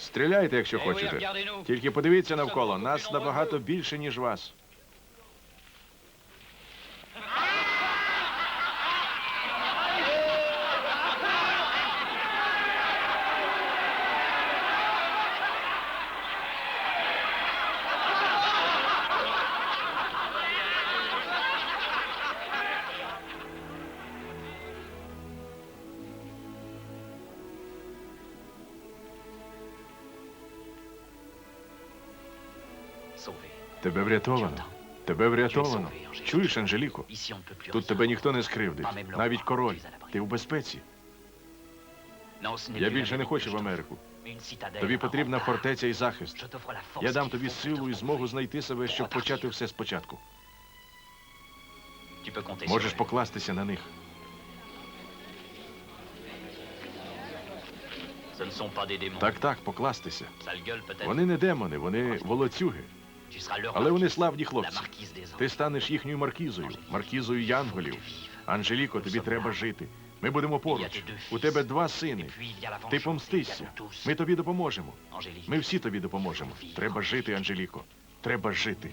Стріляйте, якщо Eh хочете. Тільки подивіться навколо. Нас набагато більше, ніж вас. Тебе врятовано. Тебе врятовано. Чуєш, Анжеліко? Тут тебе ніхто не скривдить. Навіть король. Ти в безпеці. Я більше не хочу в Америку. Тобі потрібна фортеця і захист. Я дам тобі силу і змогу знайти себе, щоб почати все спочатку. Можеш покластися на них. Так, так, покластися. Вони не демони, вони волоцюги. Але вони славні хлопці. Ти станеш їхньою маркізою, маркізою янголів. Анжеліко, тобі треба жити. Ми будемо поруч. У тебе два сини. Ти помстишся. Ми тобі допоможемо. Ми всі тобі допоможемо. Треба жити, Анжеліко. Треба жити.